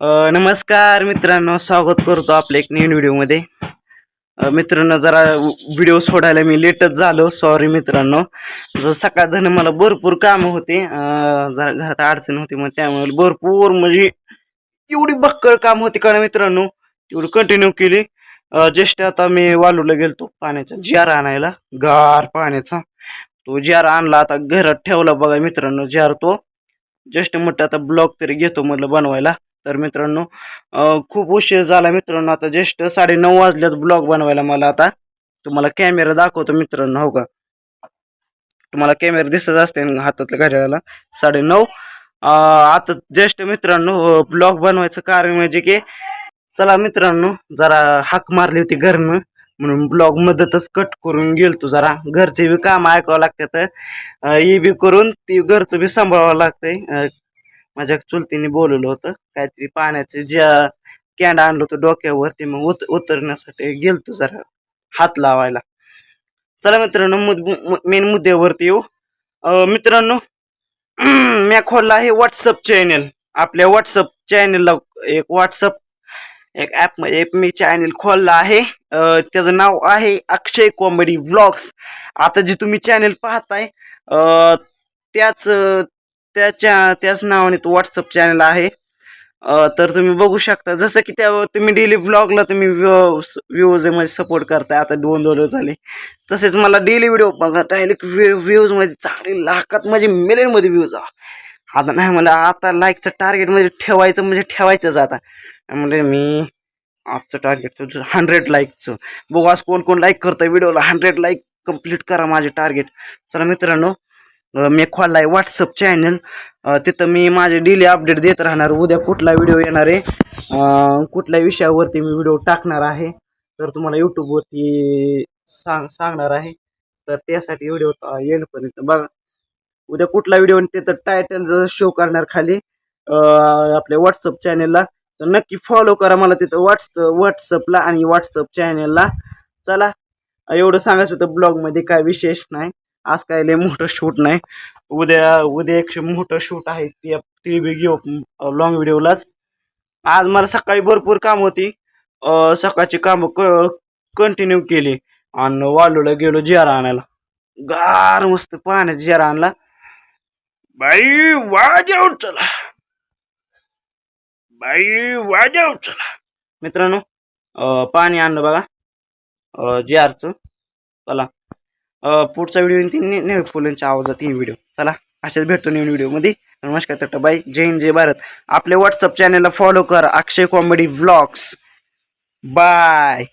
नमस्कार मित्रांनो स्वागत करतो आपल्या एक नवीन व्हिडिओमध्ये. मित्रांनो जरा व्हिडिओ सोडायला मी लेटच झालो सॉरी मित्रांनो. जर सकाळ धन मला भरपूर कामं होती जरा घरात अडचण होती मग त्यामुळे भरपूर म्हणजे एवढी बक्कळ काम होती का ना मित्रांनो तेवढी कंटिन्यू केली. ज्येष्ठ आता मी वालूला गेलतो पाण्याचा जार आणायला गार पाण्याचा. तो जार आणला आता घरात ठेवला बघा मित्रांनो जार तो. ज्येष्ठ म्हटलं आता ब्लॉग तरी घेतो म्हटलं बनवायला. तर मित्रांनो खूप उशीर झाला मित्रांनो. आता ज्येष्ठ साडे नऊ वाजल्यात ब्लॉग बनवायला मला आता. तुम्हाला कॅमेरा दाखवतो मित्रांनो हो का? तुम्हाला कॅमेरा दिसत असते ना हातातल्या घड्याळाला? साडे नऊ आता ज्येष्ठ मित्रांनो ब्लॉग बनवायचं कारण म्हणजे की चला मित्रांनो जरा हाक मारली होती घरनं. म्हणून ब्लॉग मदतच कट करून गेलतो जरा. घरचे बी काम ऐकावं लागतात. ई बी करून ती घरचं बी सांभाळावं लागतंय. माझ्या चुलतीने बोलवलं होतं काहीतरी पाण्याचे ज्या कॅन्ड आणलं होतं डोक्यावरती मग उत उतरण्यासाठी गेलतो जरा हात लावायला. चला मित्रांनो मेन मुद्द्यावरती येऊ. मित्रांनो मी खोलला आहे व्हॉट्सअप चॅनल आपल्या व्हॉट्सअप चॅनलला एक व्हॉट्सअप एक ॲपमध्ये मी चॅनल खोलला आहे. त्याचं नाव आहे अक्षय कॉमेडी व्लॉग्स आता जे तुम्ही चॅनल पाहताय त्याच त्याच्या त्याच नावाने तो व्हॉट्सअप चॅनल आहे. तर तुम्ही बघू शकता. जसं की त्या तुम्ही डेली ब्लॉगला तुम्ही व्ह्यूजमध्ये सपोर्ट करताय. आता दोन दोन झाले. तसेच मला डेली व्हिडिओ बघा डायरेक्ट व्ह्यूजमध्ये चांगली लाखात म्हणजे मिलियनमध्ये व्ह्यूज आता नाही मला आता लाईकचं टार्गेट म्हणजे ठेवायचं म्हणजे ठेवायचंच आता. म्हणजे मी आजचं टार्गेट हंड्रेड लाईकचं बघू आज कोण कोण लाईक करतं व्हिडिओला हंड्रेड लाईक कंप्लीट करा माझे टार्गेट चला मित्रांनो मी खोलला आहे व्हॉट्सअप चॅनल तिथं मी माझे डेली अपडेट देत राहणार. उद्या कुठला व्हिडिओ येणार आहे? कुठल्या विषयावरती मी व्हिडिओ टाकणार आहे? तर तुम्हाला यूट्यूबवरती सांग सांगणार आहे. तर त्यासाठी व्हिडिओ येईपर्यंत बघा. उद्या कुठला व्हिडिओ तिथं टायटल जर शो करणार खाली आपल्या व्हॉट्सअप चॅनलला तर नक्की फॉलो करा मला तिथं व्हॉट्स व्हॉट्सअपला आणि व्हॉट्सअप चॅनलला चला एवढं सांगायचं होतं. ब्लॉगमध्ये काय विशेष नाही. आज काय लय मोठं शूट नाही. उद्या उद्या एक मोठं शूट आहे ते ते बी घेऊ लॉंग व्हिडिओलाच आज मला सकाळी भरपूर काम होती. सकाळची कामं क कंटिन्यू केली. आणि वालूला गेलो जेरा आणायला. गार मस्त पाण्याचा जेरा आणला. बाई वाजा चला. बाई वाजा चला. मित्रांनो पाणी आणलं बघा. अं, चला. पुढचा व्हिडिओ येईन ती नेहमी फुलांच्या आवाजात ही व्हिडिओ चला असेच भेटतो नवीन व्हिडिओमध्ये नमस्कार तट्टा बाई जय हिंद जय भारत. आपले व्हॉट्सअप चॅनलला फॉलो कर. अक्षय कॉमेडी व्लॉग्स बाय